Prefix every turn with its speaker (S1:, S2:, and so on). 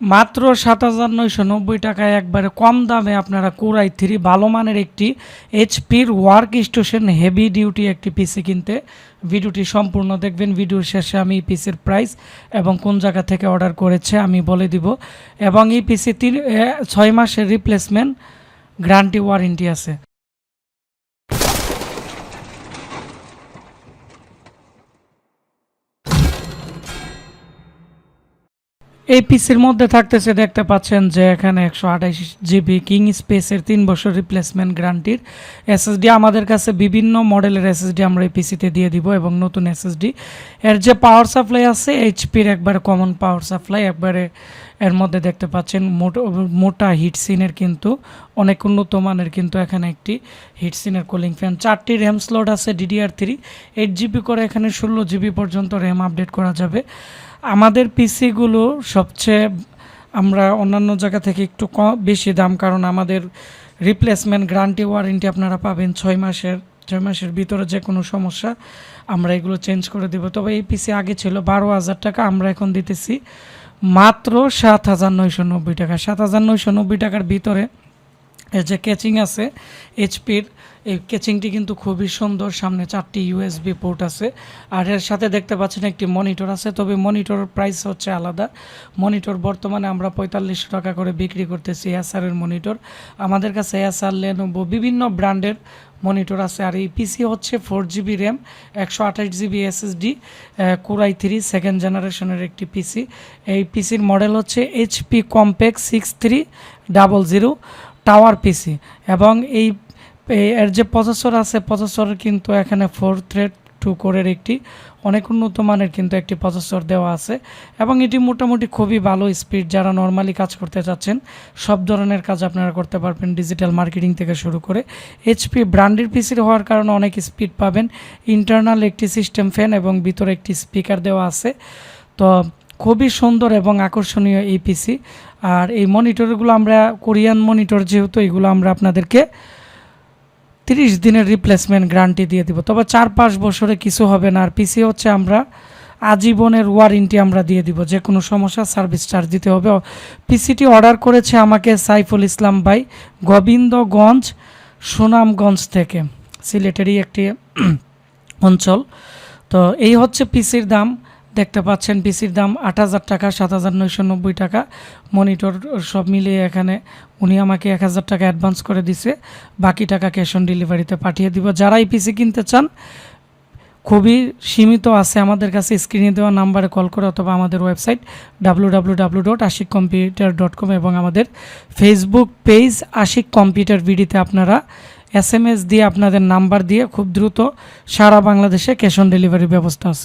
S1: মাত্র সাত হাজার নয়শো নব্বই টাকায় একবারে কম দামে আপনারা কোরাই থ্রি ভালো মানের একটি এইচপির ওয়ার্ক স্টেশন হেভি ডিউটি একটি পিসি কিনতে। ভিডিওটি সম্পূর্ণ দেখবেন। ভিডিওর শেষে আমি এই পিসির প্রাইস এবং কোন জায়গা থেকে অর্ডার করেছে আমি বলে দিব। এবং এই পিসি তিন ছয় মাসের রিপ্লেসমেন্ট গ্যারান্টি ওয়ারেন্টি আছে। এই পিসির মধ্যে থাকতেছে, দেখতে পাচ্ছেন যে এখানে একশো আঠাইশ জিবি কিং স্পেসের তিন বছর রিপ্লেসমেন্ট গ্যারান্টির এসএসডি আমাদের কাছে বিভিন্ন মডেলের এসএসডি আমরা এই পিসিতে দিয়ে দিব এবং নতুন এসএসডি এর যে পাওয়ার সাপ্লাই আছে এইচপির একবারে কমন পাওয়ার সাপ্লাই একবারে এর মধ্যে দেখতে পাচ্ছেন মোটো, মোটা হিট হিটসিনের কিন্তু, অনেক উন্নত মানের কিন্তু এখানে একটি হিটসিনের কুলিং ফ্যান চারটি র্যাম স্লট আছে ডিডিআর থ্রি এইট জিবি করে এখানে ষোলো জিবি পর্যন্ত র্যাম আপডেট করা যাবে। আমাদের পিসিগুলো সবচেয়ে আমরা অন্যান্য জায়গা থেকে একটু কম বেশি দাম, কারণ আমাদের রিপ্লেসমেন্ট গ্যারান্টি ওয়ারেন্টি আপনারা পাবেন ছয় মাসের ছয় মাসের ভিতরে যে কোনো সমস্যা, আমরা এগুলো চেঞ্জ করে দেবো। তবে এই পিসি আগে ছিল বারো হাজার টাকা, আমরা এখন দিতেছি মাত্র সাত হাজার নয়শো নব্বই টাকা। সাত হাজার নয়শো নব্বই টাকার ভিতরে এর যে ক্যাচিং আছে এইচপির এই ক্যাচিংটি কিন্তু খুবই সুন্দর। সামনে চারটি ইউএসবি পোর্ট আছে। আর এর সাথে দেখতে পাচ্ছেন একটি মনিটর আছে, তবে মনিটরের প্রাইস হচ্ছে আলাদা। মনিটর বর্তমানে আমরা পঁয়তাল্লিশশো টাকা করে বিক্রি করতেছি এসআর এর মনিটর আমাদের কাছে এসআর লেনোভো বিভিন্ন ব্র্যান্ডের মনিটর আছে। আর এই পিসি হচ্ছে ফোর জিবি র্যাম একশো আঠাশ GB SSD core i three second জেনারেশনের একটি পিসি এই পিসির মডেল হচ্ছে HP Compaq six three double zero tower PC এবং এই এর যে প্রসেসর আছে, প্রসেসর কিন্তু এখানে ফোর থ্রেড টু কোরের একটি, অনেক উন্নত মানের কিন্তু একটি প্রসেসর দেওয়া আছে এবং এটি মোটামুটি খুবই ভালো স্পিড যারা নর্মালি কাজ করতে চাচ্ছেন, সব ধরনের কাজ আপনারা করতে পারবেন ডিজিটাল মার্কেটিং থেকে শুরু করে। এইচপি ব্র্যান্ডের পিসির হওয়ার কারণে অনেক স্পিড পাবেন। ইন্টারনাল একটি সিস্টেম ফ্যান এবং ভিতরে একটি স্পিকার দেওয়া আছে। তো খুবই সুন্দর এবং আকর্ষণীয় এই পিসি আর এই মনিটরগুলো আমরা, কোরিয়ান মনিটর যেহেতু, এগুলো আমরা আপনাদেরকে তিরিশ দিনের রিপ্লেসমেন্ট গ্যারান্টি দিয়ে দিব। তবে চার পাঁচ বছরে কিছু হবে না। আর পিসি হচ্ছে আমরা আজীবনের ওয়ারেন্টি আমরা দিয়ে দিব। যে কোনো সমস্যা সার্ভিস চার্জ দিতে হবে। পিসিটি অর্ডার করেছে আমাকে সাইফুল ইসলাম ভাই গোবিন্দগঞ্জ, সুনামগঞ্জ থেকে। সিলেটেরই একটি অঞ্চল। তো এই হচ্ছে পিসির দাম। দেখতে পাচ্ছেন পিসির দাম আট হাজার টাকা, সাত হাজার নয়শো নব্বই টাকা। মনিটর সব মিলিয়ে এখানে উনি আমাকে এক হাজার টাকা অ্যাডভান্স করে দিছে। বাকি টাকা ক্যাশ অন ডেলিভারিতে পাঠিয়ে দিব। যারা এই পিসি কিনতে চান, খুবই সীমিত আছে আমাদের কাছে। স্ক্রিনে দেওয়া নাম্বারে কল করে অথবা আমাদের website W W W dot Ashiq computer dot com এবং আমাদের ফেসবুক পেজ আশিক কম্পিউটার ভিডিতে আপনারা এস এম এস দিয়ে আপনাদের নাম্বার দিয়ে খুব দ্রুত সারা বাংলাদেশে ক্যাশ অন ডেলিভারির ব্যবস্থা আছে।